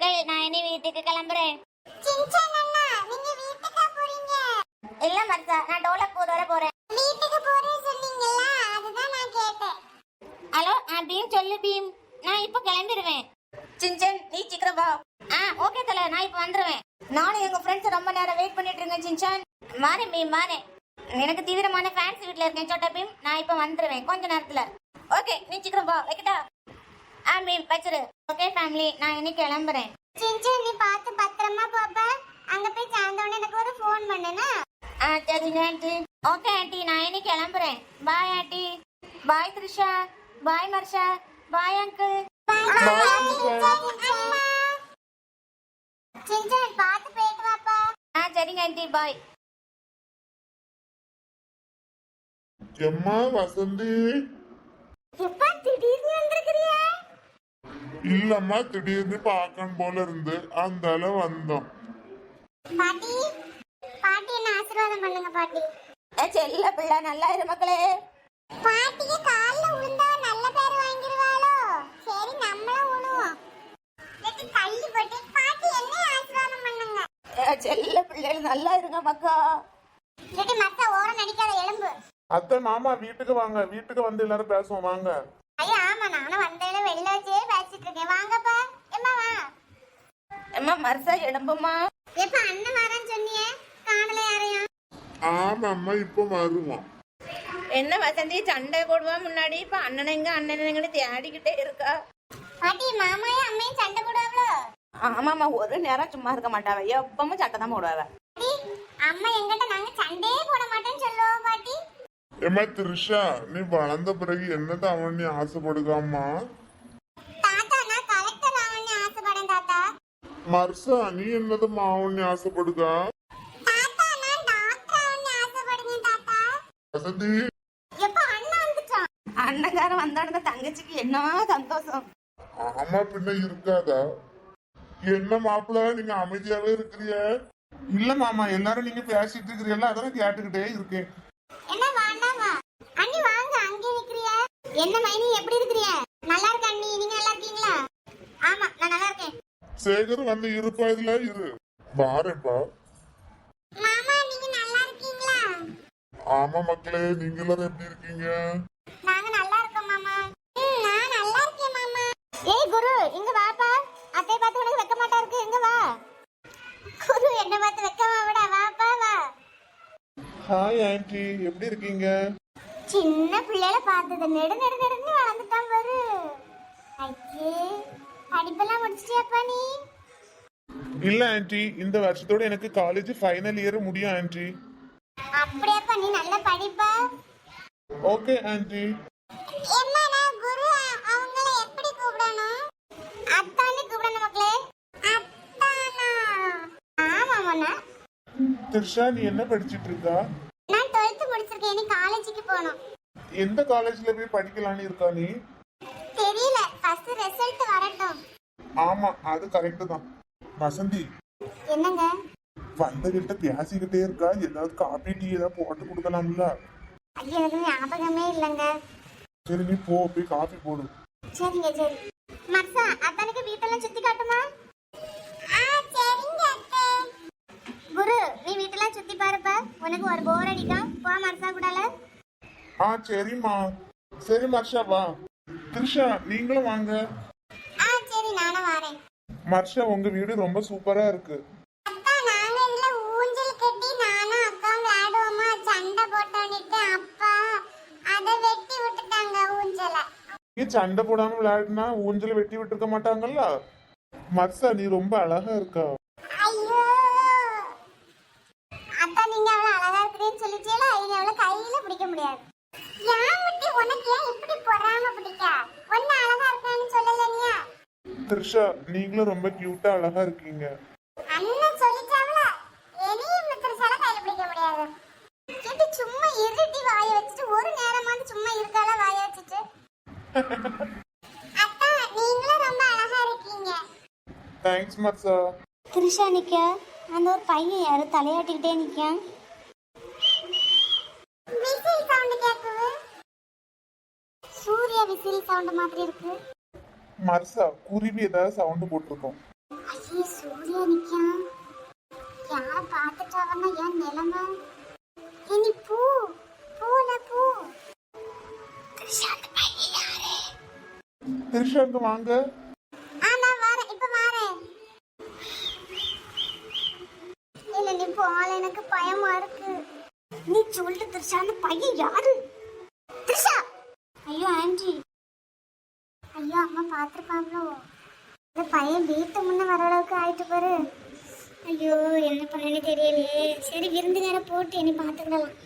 Uncle நான் இனி வீட்டுக்கு கிளம்புறேன். சின்சான் அண்ணா நீங்க வீட்டுக்கா போறீங்க? இல்ல மர்சா நான் டோலக்பூர் வர போறேன். வீட்டுக்கு போறேன்னு சொன்னீங்கல்ல அதுதான் நான் கேட்டேன். ஹலோ ஆ பீம் சொல்லு பீம். நான் இப்போ கிளம்பிடுவேன். சின்சன் நீ சீக்கிரம் வா. ஆ ஓகே தல நான் இப்போ வந்துடுவேன் நானும் எங்க ஃப்ரெண்ட்ஸ் ரொம்ப நேரம் வெயிட் பண்ணிட்டு இருக்கேன் சின்சான். மாறேன் பீம் மாறேன். எனக்கு தீவிரமான ஃபேன்ஸ் வீட்ல இருக்கேன் சோட்டா பீம். நான் இப்போ வந்துடுவேன் கொஞ்ச நேரத்துல. ஓகே நீ சீக்கிரம் வா வைக்கட்டா. பீம் வச்சிரு. ஓகே ஃபேமிலி நான் இன்னைக்கு கிளம்புறேன். சின்சான் நீ பார்த்து பத்திரமா போப்ப அங்க போய் சேர்ந்த உடனே எனக்கு ஒரு ஃபோன் பண்ணுனா? ஆ சரிங்க ஆண்டி. ஓகே ஆண்டி நான் இன்னைக்கு கிளம்புறேன். Bye aunty. Bye Trisha. Bye Marsha. Bye uncle Shinchan பார்த்து போயிட்டு வாப்பா ஆ சரிங்க ஆண்டி. பாய் எம்மா வசந்தி. எப்பா இல்லம்மா திடீர்னு பார்க்கணும் போல இருந்து. அந்தால வந்தோம். பாட்டி பாட்டி என்ன ஆசீர்வாதம் பண்ணுங்க பாட்டி. ஏ, செல்ல பிள்ளை நல்லா இரு மக்களே. பாட்டிக்கு கால்ல விழுந்தா நல்ல பேர் வாங்கிடுவாளோ? சரி நம்மளும் விழுவோம் தள்ளி போட்டு பாட்டி என்ன ஆசீர்வாதம் பண்ணுங்க. ஏ, செல்ல பிள்ளைகள் நல்லா இருங்க மக்கா. மத்த ஓரம் நடிக்காத எலும்பு. அத்தை மாமா வீட்டுக்கு வாங்க. வீட்டுக்கு வந்து எல்லாரும் பேசுவோம். வாங்க. ஐயா ஆமா நானும் வந்தேன்னு வெளில வச்சே பேசிட்டு இருக்கேன். வாங்கப்பா. எம்மா வா. அம்மா மர்சா எப்ப அண்ணன் வரேன்னு சொன்னியே. காணல யாரையும்? ஆமாம்மா இப்போ வருவோம் என்ன வசந்தி சண்டை போடுவா முன்னாடி? இப்ப அண்ணன் எங்க அண்ணன் எங்கன்னு தேடிக்கிட்டே இருக்கா. பாட்டி மாமாயும் அம்மையும் சண்டை போடுவாங்களோ? ஆமாமா ஒரு நேரம் சும்மா இருக்க மாட்டாவ எப்பவும் சட்டை தான் போடுவாவ பாட்டி அம்மா எங்கிட்ட நாங்க சண்டையே போட மாட்டேன்னு சொல்லுவோம் பாட்டி. ஏம்மா த்ரிஷா நீ வளர்ந்த பிறகு என்னதான் அவன் நீ ஆசைப்படுகாமா மர்சா நீ என்னதுமா அவன் நீ ஆசைப்படுகா? வசந்தி. அண்ணக்காரன் வந்தாடுன தங்கச்சிக்கு என்னவா சந்தோஷம்? ஆமா பின்ன இருக்காதா? என்ன மாப்பிள்ள நீங்க அமைதியாவே இருக்கிறிய? இல்ல மாமா எல்லாரும் நீங்க பேசிட்டு இருக்கிறீல்ல அதெல்லாம் கேட்டுக்கிட்டே இருக்கேன் என்ன வேண்டாமா அண்ணி வாங்க அங்கே நிக்கிறிய என்ன மைனி எப்படி இருக்கிறிய நல்லா இருக்க அண்ணி. நீங்க நல்லா இருக்கீங்களா? ஆமா நான் நல்லா இருக்கேன். சேகர் வந்து இருப்பா இதுல இரு. பாருப்பா மாமா நீங்க நல்லா இருக்கீங்களா? ஆமா மக்களே நீங்க எல்லாரும் எப்படி இருக்கீங்க? நாங்க நல்லா இருக்கோம் மாமா. ம், நான் நல்லா இருக்கேன் மாமா. ஏய் குரு இங்க வாப்பா அத்தை பார்த்து உனக்கு வெக்க மாட்டா இருக்கு. இங்க வா. குரு என்ன பார்த்து வெக்கமா விட வாப்பா வா. ஹாய் ஆன்ட்டி எப்படி இருக்கீங்க? சின்ன பிள்ளைல பார்த்தது. நெடு நெடு நெடுன்னு வளர்ந்துட்டான் பாரு. ஐயே படிப்பெல்லாம் முடிச்சிட்டியாப்பா நீ? இல்ல ஆன்ட்டி இந்த வருஷத்தோட எனக்கு காலேஜ் ஃபைனல் இயர் முடியும் ஆன்ட்டி அப்படியாப்பா நீ நல்லா படிப்பா? ஓகே ஆன்ட்டி என்னடா குரு? அவங்கள எப்படி கூப்பிடணும்? அத்தானே கூப்பிடணும் மக்களே. அத்தானா? ஆமா மொன்னா த்ரிஷா நீ என்ன படிச்சிட்டு இருக்கா? நான் 12th முடிச்சிருக்கேன் இனி காலேஜுக்கு போகணும். எந்த காலேஜ்ல போய் படிக்கலாம்னு இருக்கா நீ? தெரியல ஃபர்ஸ்ட் ரிசல்ட் வரட்டும். ஆமா அது கரெக்ட் தான். வசந்தி. என்னங்க? வந்தகிட்ட பேசிக்கிட்டே இருக்கா? ஏதாவது காபி டீ ஏதாவது போட்டு கொடுக்கலாம்ல? ஐயோ எனக்கு ஞாபகமே இல்லைங்க. சரி நீ போ போய் காபி போடு. சரிங்க சரி. மர்சா அத்தானுக்கு வீட்டெல்லாம் சுத்தி காட்டுமா? உனக்கு ஒரு போர் அடிக்கும் போ மர்சா கூடால. ஆ சரிம்மா. சரி மர்ஷா வா. த்ரிஷா நீங்களும் வாங்க. ஆ சரி நானும் வரேன். மர்ஷா உங்க வீடு ரொம்ப சூப்பரா இருக்கு. அக்கா நாங்க இதுல ஊஞ்சல் கட்டி நானும் அக்கா விளையாடுவோமா? சண்டை போட்டோன்னுட்டு அப்பா அதை வெட்டி விட்டுட்டாங்க ஊஞ்சலை. நீ சண்டை போடாம விளையாடினா ஊஞ்சல வெட்டி விட்டுருக்க மாட்டாங்கல்ல? மர்ஷா நீ ரொம்ப அழகா இருக்கா ஐயோ அக்கா நீங்க அவ்வளவு அழகா இருக்கிறேன்னு சொல்லிச்சேல இனி அவளை கையில பிடிக்க முடியாது ஏன் முட்டி உனக்கு ஏன் இப்படி பொறாம பிடிக்கா ஒன்னு அழகா இருக்கான்னு சொல்லலையா த்ரிஷா நீங்களும் ரொம்ப கியூட்டா அழகா இருக்கீங்க. அண்ணன் சொல்லிச்சாவல? இனியும் மித்திரசால கையில பிடிக்க முடியாது. இது சும்மா இருட்டி வாய வச்சுட்டு ஒரு நேரமாவது சும்மா இருக்கால வாய வச்சுட்டு? அத்தா நீங்களும் ரொம்ப அழகா இருக்கீங்க. தேங்க்ஸ் மர்ஷா திரிஷா நிக்க. அந்த ஒரு பையன் யாரு? தலையாட்டிக்கிட்டே நிக்க விசில் சவுண்ட் கேக்குது சூர்யா விசில் சவுண்ட் மாதிரி இருக்கு. மர்ஷா குருவி ஏதாவது சவுண்ட் போட்டிருக்கோம். ஏ சூர்யா நிக்கான் யார பார்த்துட்டாவன்னா என் நிலைமை? இனி பூ. பூல பூ. திரிஷா அந்த பையன் யாரு? திரிஷா இங்க வாங்க. ஆ நான் வரேன். இப்ப வரேன். இல்ல நீ போல எனக்கு பயமா இருக்கு. நீ சொல்லு திரிஷா அந்த பையன் யாரு? திரிஷா. ஐயோ ஆண்டி. ஐயோ அம்மா பாத்துருப்பாங்களோ? இந்த பையன் வீட்டு முன்ன வர அளவுக்கு ஆயிட்டு பாரு. ஐயோ என்ன பண்ணனே தெரியலையே. சரி விருந்துகார போட்டு என்னை பாத்துக்கிடலாம்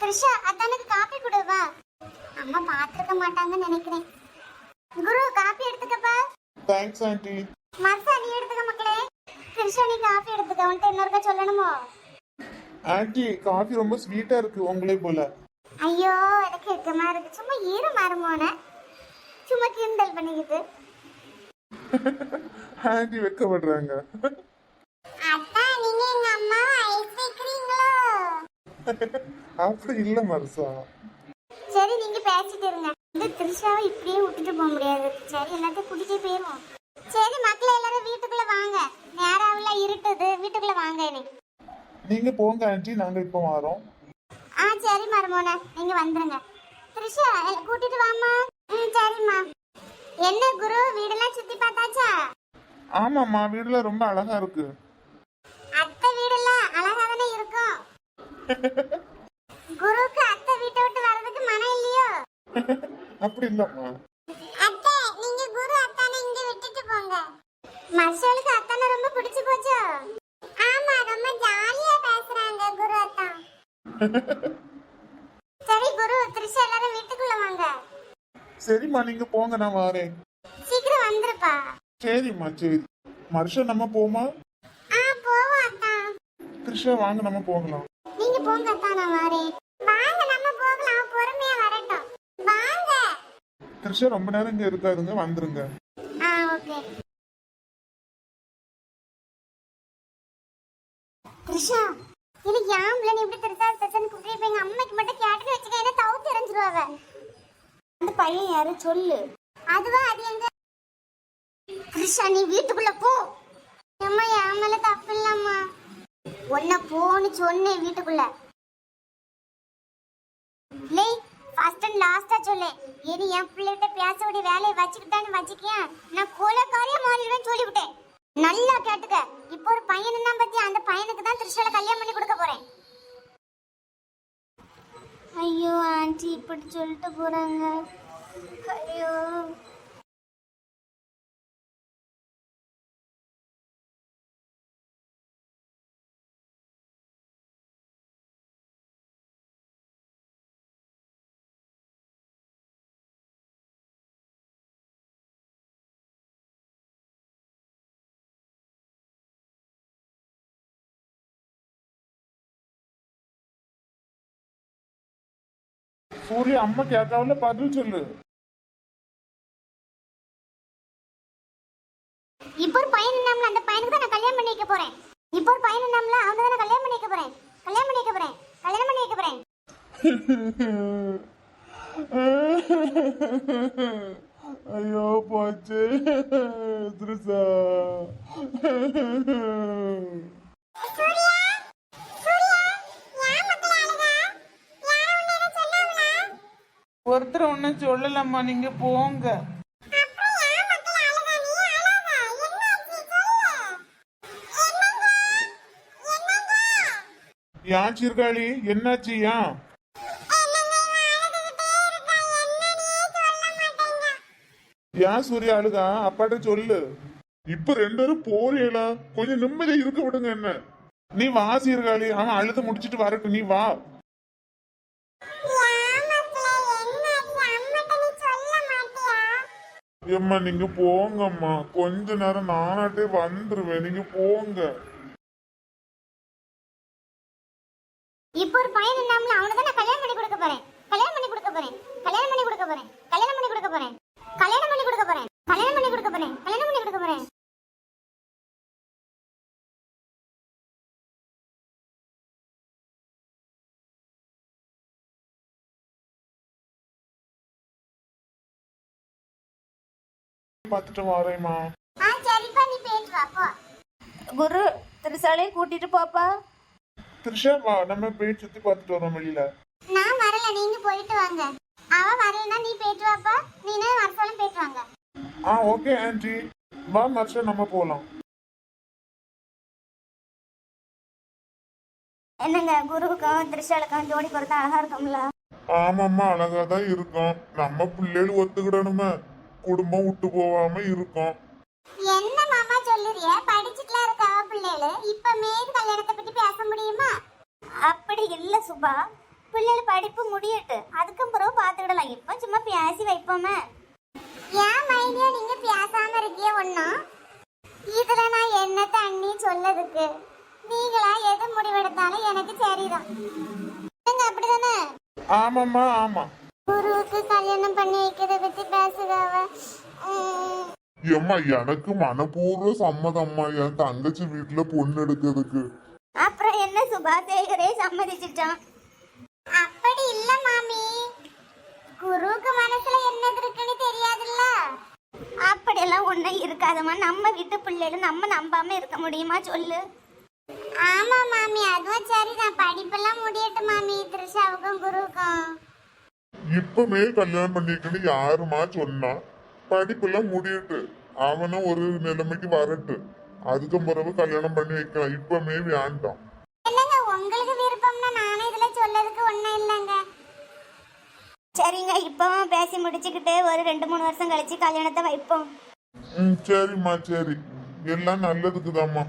திரிஷா அத்தானுக்கு காப்பி கொடு வா. அம்மா பாத்துருக்க மாட்டாங்கன்னு நினைக்கிறேன். குரு காப்பி எடுத்துக்கப்பா. தேங்க்ஸ் ஆண்டி மர்சா நீ எடுத்துக்க மக்களே. கிருஷ்ணா நீ காஃபி எடுத்துக்க. உன்ட்ட இன்னொருக்கா சொல்லணுமோ? ஆண்டி காஃபி ரொம்ப ஸ்வீட்டா இருக்கு உங்களே போல. ஐயோ எனக்கு வெக்கமா இருக்கு. சும்மா ஈரம் மாறுமோன சும்மா கிண்டல் பண்ணிக்கிட்டு. ஆண்டி வெக்கப்படுறாங்க. அத்தா நீங்க எங்க அம்மா ஐஸ் வைக்கிறீங்களோ? அப்படி இல்ல மருசா. சரி நீங்க பேசிட்டு இருங்க. இந்த திரிஷாவை இப்படியே விட்டுட்டு போக முடியாது. சரி எல்லாத்தையும் கூட்டிட்டே போயிருவோம் சரி மக்களே எல்லாரும் வீட்டுக்குள்ள வாங்க. நேராவில இருட்டுது. வீட்டுக்குள்ள வாங்க இனி. நீங்க போங்க ஆண்டி. நாங்க இப்ப வரோம் ஆ சரி மருமோன. நீங்க வந்துருங்க. திரிஷா கூட்டிட்டு வாமா ம் சரிம்மா. என்ன குரு வீடெல்லாம் சுத்தி பார்த்தாச்சா? ஆமாம்மா வீடுல ரொம்ப அழகா இருக்கு. அத்தை வீடெல்லாம் அழகா தானே இருக்கும். குருவுக்கு அத்தை வீட்டை விட்டு வர்றதுக்கு மனம் இல்லையோ? அப்படி இல்லம்மா. அத்தை நீங்க குரு அத்தானை இங்க விட்டுட்டு போங்க. மர்ஷலுக்கு அத்தானை ரொம்ப பிடிச்சு போச்சோ? ஆமா ரொம்ப ஜாலியா பேசுறாங்க குரு அத்தா சரி குரு திரிஷா எல்லாரும் வீட்டுக்குள்ள வாங்க சரிம்மா நீங்க போங்க நான் வரேன் சீக்கிரம் வந்துருப்பா சரிம்மா சரி மருஷன் நம்ம போமா ஆ போவோம் அத்தா திரிஷா வாங்க நம்ம போகலாம் நீங்க போங்க அத்தா நான் வரேன் வாங்க நம்ம போகலாம் பொறுமையா வரட்டும் வாங்க திரிஷா ரொம்ப நேரம் இங்க இருக்காதுங்க வந்துருங்க ஆ ஓகே த்ரிஷா எனக்கு யாம்ல நீ இப்படி திருத்தா திருத்தன்னு கூப்பிட்டு எங்க அம்மைக்கு மட்டும் கேட்டுன்னு வச்சுக்க என்ன தவு தெரிஞ்சிருவாங்க அந்த பையன் யாரு? சொல்லு. அதுவா அது எங்க? கிருஷ்ணா நீ வீட்டுக்குள்ள போ. அம்மா என் மேல தப்பு இல்லம்மா. உன்னை போன்னு சொன்னேன் வீட்டுக்குள்ள. லே ஃபர்ஸ்ட் அண்ட் லாஸ்டா சொல்லு. இனி என் பிள்ளைகிட்ட பேச வேண்டிய வேலையை வச்சுக்கிட்டான்னு வச்சுக்கேன் நான் கோலக்காரியா மாறிடுவேன் சொல்லிவிட்டேன். நல்லா கேட்டுக்க. இப்போ ஒரு பையன் தான் பத்தி அந்த பையனுக்கு தான் திருஷால கல்யாணம் பண்ணி கொடுக்க போறேன். ஐயோ ஆண்டி இப்படி சொல்லிட்டு போகிறாங்க ஐயோ. சூர்யா அம்மா கேட்காவில பதில் சொல்லு. இப்போ ஒரு பையன் நம்மள அந்த பையனுக்கு தான் நான் கல்யாணம் பண்ணி வைக்க போறேன். இப்போ ஒரு பையன் நம்மள அவனை தான் நான் கல்யாணம் பண்ணி வைக்க போறேன். கல்யாணம் பண்ணி வைக்க போறேன். கல்யாணம் பண்ணி வைக்க போறேன். ஐயோ போச்சு. திருசா சூர்யா சூர்யா ஏன் மக்கள் அழுகா யாரும் உன்னை எதுவும் சொல்லாமலா ஒருத்தர் ஒன்றும் சொல்லலம்மா நீங்க போங்க. ஏன் மக்கள் அழுகா சீர்காழி என்னாச்சு ஏன்? ஏன் சூர்யா அழுதா? அப்பாட்ட சொல்லு. இப்ப ரெண்டு பேரும் போறீங்களா? கொஞ்சம் நிம்மதியா இருக்க விடுங்க என்ன. நீ வா சீர்காழி அவன் அழுத முடிச்சிட்டு வரட்டும் நீ வா. ஏம்மா நீங்க போங்கம்மா. கொஞ்ச நேரம் நானாட்டே வந்துருவேன். நீங்க போங்க. இப்போ ஒரு பையன் நம்மள அவனுக்கு தான் நான் கல்யாணம் பண்ணி கொடுக்க போறேன். கல்யாணம் பண்ணி கொடுக்க போறேன். கல்யாணம் பண்ணி கொடுக்க போறேன். கல்யாணம் பண்ணி கொடுக்க போறேன். பார்த்துட்டு வரேம்மா. ஆ சரிப்பா நீ பேச்சு வா போ. குரு திருசாலையும் கூட்டிட்டு போப்பா. த்ரிஷா வா நம்ம போய் சுத்தி பார்த்துட்டு வரோம் வெளியில. நான் வரல நீங்க போயிட்டு வாங்க. அவ வரலன்னா நீ போயிட்டு வாப்பா. நீனே வரசாலும் போயிட்டு வாங்க. ஆ ஓகே ஆன்ட்டி வா மர்ஷா நம்ம போலாம். என்னங்க குருவுக்கும் திருஷாலுக்கும் ஜோடி பொறுத்தா அழகா இருக்கும்ல? ஆமாம்மா அழகா தான் இருக்கோம். நம்ம பிள்ளைகள் ஒத்துக்கிடணுமே. குடும்பம் விட்டு போகாம இருக்கோம். என்ன மாமா சொல்லுறிய? படிச்சுட்டுலாம் இருக்க அவ பிள்ளைகளு? இப்ப மேது கல்யாணத்தை பத்தி பேச முடியுமா? அப்படி இல்ல சுபா. பிள்ளைகள் படிப்பு முடியட்டு. அதுக்கும் பிறகு பார்த்துக்கிடலாம் இப்போ சும்மா பேசி வைப்போமே. ஏன் மைனியா நீங்க பேசாம இருக்கிய ஒண்ணும் இதுல நான் என்ன தண்ணி சொல்லதுக்கு? நீங்களா எது முடிவெடுத்தாலும் எனக்கு சரிதான் அப்படிதானே? ஆமாம்மா ஆமா. குருவுக்கு கல்யாணம் பண்ணி வைக்கிறத பத்தி பேசுகாவ உம், ஏம்மா எனக்கு மனப்பூர்வ சம்மதம்மா என் தங்கச்சி வீட்டுல பொண்ணு எடுக்கிறதுக்கு. அப்புறம் என்ன சுபா சேகரே சம்மதிச்சிட்டான் அப்படி இல்ல மாமி. குருவுக்கு மனசுல என்னது இருக்குன்னு தெரியாதுல்ல. அப்படியெல்லாம் ஒன்றும் இருக்காதம்மா. நம்ம வீட்டு பிள்ளைகள் நம்ம நம்பாம இருக்க முடியுமா சொல்லு. ஆமா மாமி அதுவும் சரிதான் படிப்பெல்லாம் முடியட்டு மாமி த்ரிஷாவுக்கும் குருவுக்கும். இப்பமே கல்யாணம் பண்ணிக்கன்னு யாருமா சொன்னா? படிப்பெல்லாம் முடியட்டு. அவனும் ஒரு நிலைமைக்கு வரட்டு. அதுக்கு பிறகு கல்யாணம் பண்ணி வைக்கலாம். இப்பமே வேண்டாம். என்னங்க உங்களுக்கு விருப்பம்னா நானும் இதுல சொல்லதுக்கு ஒண்ணும் இல்லைங்க. சரிங்க இப்போ பேசி முடிச்சுக்கிட்டு ஒரு ரெண்டு மூணு வருஷம் கழிச்சு கல்யாணத்தை வைப்போம். ம் சரிம்மா சரி. எல்லாம் நல்லதுக்குதாம்மா.